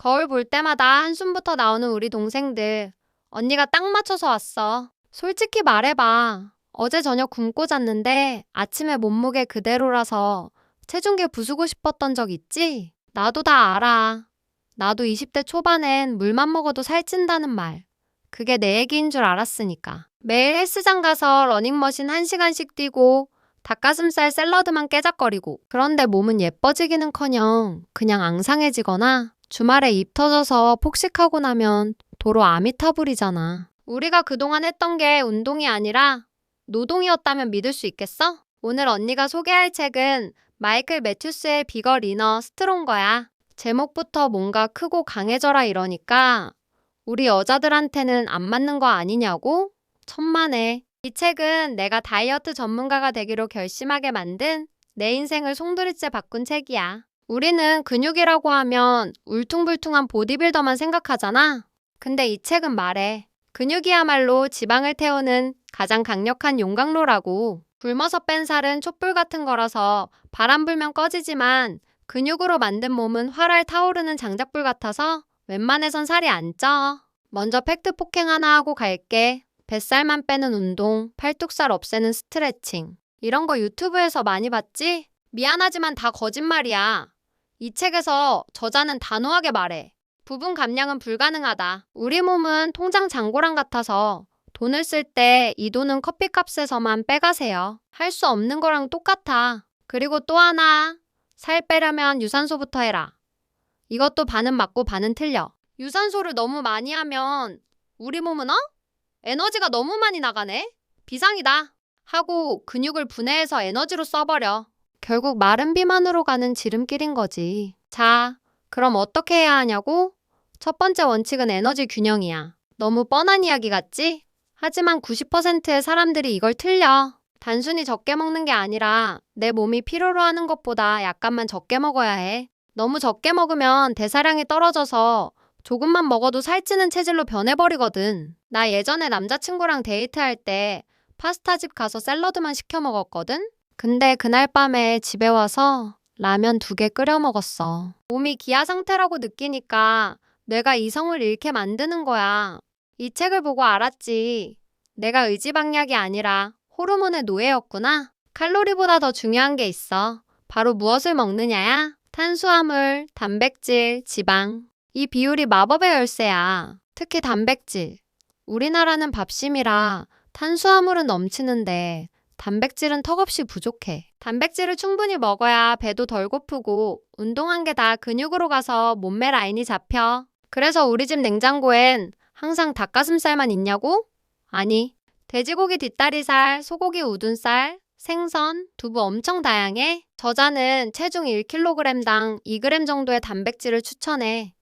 거울 볼 때마다 한숨부터 나오는 우리 동생들. 언니가 딱 맞춰서 왔어. 솔직히 말해봐. 어제 저녁 굶고 잤는데 아침에 몸무게 그대로라서 체중계 부수고 싶었던 적 있지? 나도 다 알아. 나도 20대 초반엔 물만 먹어도 살찐다는 말. 그게 내 얘기인 줄 알았으니까. 매일 헬스장 가서 러닝머신 1시간씩 뛰고 닭가슴살 샐러드만 깨작거리고 그런데 몸은 예뻐지기는커녕 그냥 앙상해지거나 주말에 입 터져서 폭식하고 나면 도로 아미타불이잖아. 우리가 그동안 했던 게 운동이 아니라 노동이었다면 믿을 수 있겠어? 오늘 언니가 소개할 책은 마이클 매튜스의 비거 리너 스트롱거야. 제목부터 뭔가 크고 강해져라 이러니까 우리 여자들한테는 안 맞는 거 아니냐고? 천만에. 이 책은 내가 다이어트 전문가가 되기로 결심하게 만든 내 인생을 송두리째 바꾼 책이야. 우리는 근육이라고 하면 울퉁불퉁한 보디빌더만 생각하잖아. 근데 이 책은 말해. 근육이야말로 지방을 태우는 가장 강력한 용광로라고. 굶어서 뺀 살은 촛불 같은 거라서 바람 불면 꺼지지만 근육으로 만든 몸은 활활 타오르는 장작불 같아서 웬만해선 살이 안 쪄. 먼저 팩트 폭행 하나 하고 갈게. 뱃살만 빼는 운동, 팔뚝살 없애는 스트레칭. 이런 거 유튜브에서 많이 봤지? 미안하지만 다 거짓말이야. 이 책에서 저자는 단호하게 말해. 부분 감량은 불가능하다. 우리 몸은 통장 잔고랑 같아서 돈을 쓸 때 이 돈은 커피값에서만 빼가세요. 할 수 없는 거랑 똑같아. 그리고 또 하나. 살 빼려면 유산소부터 해라. 이것도 반은 맞고 반은 틀려. 유산소를 너무 많이 하면 우리 몸은 어? 에너지가 너무 많이 나가네? 비상이다. 하고 근육을 분해해서 에너지로 써버려. 결국 마른 비만으로 가는 지름길인 거지. 자, 그럼 어떻게 해야 하냐고? 첫 번째 원칙은 에너지 균형이야. 너무 뻔한 이야기 같지? 하지만 90%의 사람들이 이걸 틀려. 단순히 적게 먹는 게 아니라 내 몸이 필요로 하는 것보다 약간만 적게 먹어야 해. 너무 적게 먹으면 대사량이 떨어져서 조금만 먹어도 살찌는 체질로 변해버리거든. 나 예전에 남자친구랑 데이트할 때 파스타집 가서 샐러드만 시켜 먹었거든? 근데 그날 밤에 집에 와서 라면 두 개 끓여 먹었어. 몸이 기아 상태라고 느끼니까 뇌가 이성을 잃게 만드는 거야. 이 책을 보고 알았지. 내가 의지박약이 아니라 호르몬의 노예였구나. 칼로리보다 더 중요한 게 있어. 바로 무엇을 먹느냐야? 탄수화물, 단백질, 지방. 이 비율이 마법의 열쇠야. 특히 단백질. 우리나라는 밥심이라 탄수화물은 넘치는데 단백질은 턱없이 부족해. 단백질을 충분히 먹어야 배도 덜 고프고 운동한 게 다 근육으로 가서 몸매 라인이 잡혀. 그래서 우리 집 냉장고엔 항상 닭가슴살만 있냐고? 아니. 돼지고기 뒷다리살, 소고기 우둔살, 생선, 두부 엄청 다양해. 저자는 체중 1kg당 2g 정도의 단백질을 추천해.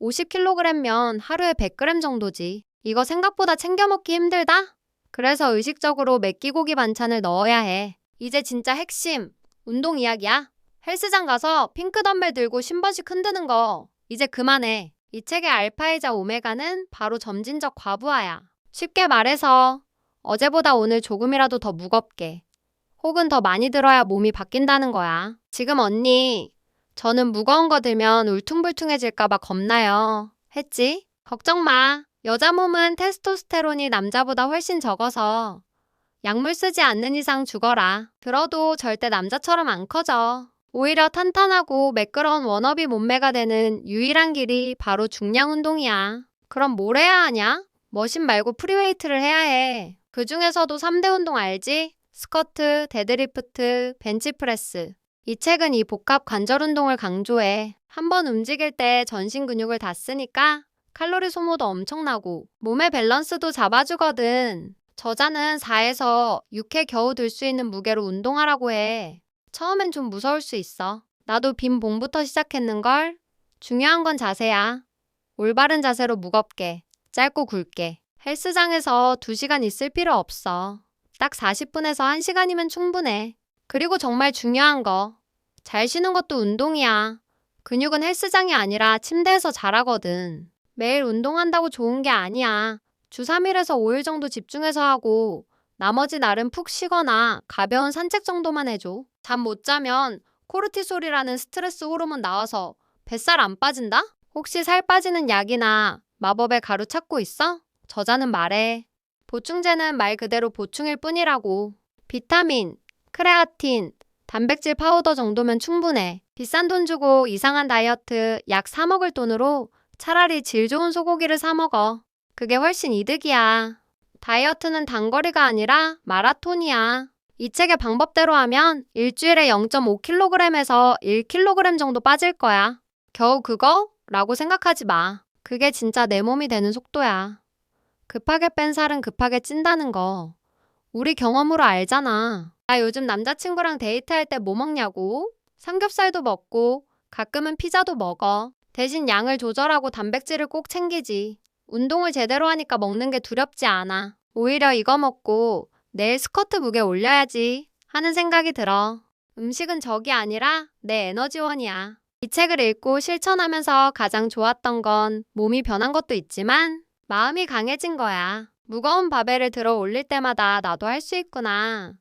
50kg면 하루에 100g 정도지. 이거 생각보다 챙겨 먹기 힘들다? 그래서 의식적으로 맵기고기 반찬을 넣어야 해. 이제 진짜 핵심. 운동 이야기야. 헬스장 가서 핑크 덤벨 들고 신번씩 흔드는 거. 이제 그만해. 이 책의 알파이자 오메가는 바로 점진적 과부하야. 쉽게 말해서 어제보다 오늘 조금이라도 더 무겁게. 혹은 더 많이 들어야 몸이 바뀐다는 거야. 지금 언니, 저는 무거운 거 들면 울퉁불퉁해질까봐 겁나요. 했지? 걱정 마. 여자 몸은 테스토스테론이 남자보다 훨씬 적어서 약물 쓰지 않는 이상 죽어라. 들어도 절대 남자처럼 안 커져. 오히려 탄탄하고 매끄러운 워너비 몸매가 되는 유일한 길이 바로 중량 운동이야. 그럼 뭘 해야 하냐? 머신 말고 프리웨이트를 해야 해. 그 중에서도 3대 운동 알지? 스쿼트, 데드리프트, 벤치프레스. 이 책은 이 복합 관절 운동을 강조해. 한번 움직일 때 전신 근육을 다 쓰니까 칼로리 소모도 엄청나고 몸의 밸런스도 잡아주거든. 저자는 4에서 6회 겨우 들 수 있는 무게로 운동하라고 해. 처음엔 좀 무서울 수 있어. 나도 빈 봉부터 시작했는걸. 중요한 건 자세야. 올바른 자세로 무겁게, 짧고 굵게. 헬스장에서 2시간 있을 필요 없어. 딱 40분에서 1시간이면 충분해. 그리고 정말 중요한 거. 잘 쉬는 것도 운동이야. 근육은 헬스장이 아니라 침대에서 자라거든. 매일 운동한다고 좋은 게 아니야. 주 3일에서 5일 정도 집중해서 하고 나머지 날은 푹 쉬거나 가벼운 산책 정도만 해줘. 잠 못 자면 코르티솔이라는 스트레스 호르몬 나와서 뱃살 안 빠진다? 혹시 살 빠지는 약이나 마법의 가루 찾고 있어? 저자는 말해. 보충제는 말 그대로 보충일 뿐이라고. 비타민, 크레아틴, 단백질 파우더 정도면 충분해. 비싼 돈 주고 이상한 다이어트 약 사 먹을 돈으로 차라리 질 좋은 소고기를 사 먹어. 그게 훨씬 이득이야. 다이어트는 단거리가 아니라 마라톤이야. 이 책의 방법대로 하면 일주일에 0.5kg에서 1kg 정도 빠질 거야. 겨우 그거? 라고 생각하지 마. 그게 진짜 내 몸이 되는 속도야. 급하게 뺀 살은 급하게 찐다는 거. 우리 경험으로 알잖아. 나 요즘 남자친구랑 데이트할 때 뭐 먹냐고? 삼겹살도 먹고, 가끔은 피자도 먹어. 대신 양을 조절하고 단백질을 꼭 챙기지. 운동을 제대로 하니까 먹는 게 두렵지 않아. 오히려 이거 먹고 내일 스쿼트 무게 올려야지 하는 생각이 들어. 음식은 적이 아니라 내 에너지원이야. 이 책을 읽고 실천하면서 가장 좋았던 건 몸이 변한 것도 있지만 마음이 강해진 거야. 무거운 바벨을 들어 올릴 때마다 나도 할 수 있구나.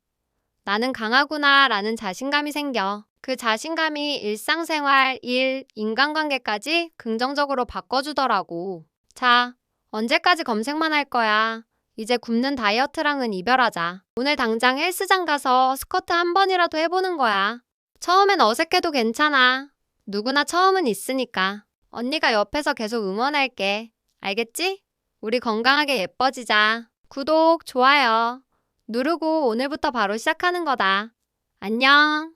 나는 강하구나 라는 자신감이 생겨. 그 자신감이 일상생활, 일, 인간관계까지 긍정적으로 바꿔주더라고. 자, 언제까지 검색만 할 거야? 이제 굶는 다이어트랑은 이별하자. 오늘 당장 헬스장 가서 스쿼트 한 번이라도 해보는 거야. 처음엔 어색해도 괜찮아. 누구나 처음은 있으니까. 언니가 옆에서 계속 응원할게. 알겠지? 우리 건강하게 예뻐지자. 구독, 좋아요. 누르고 오늘부터 바로 시작하는 거다. 안녕.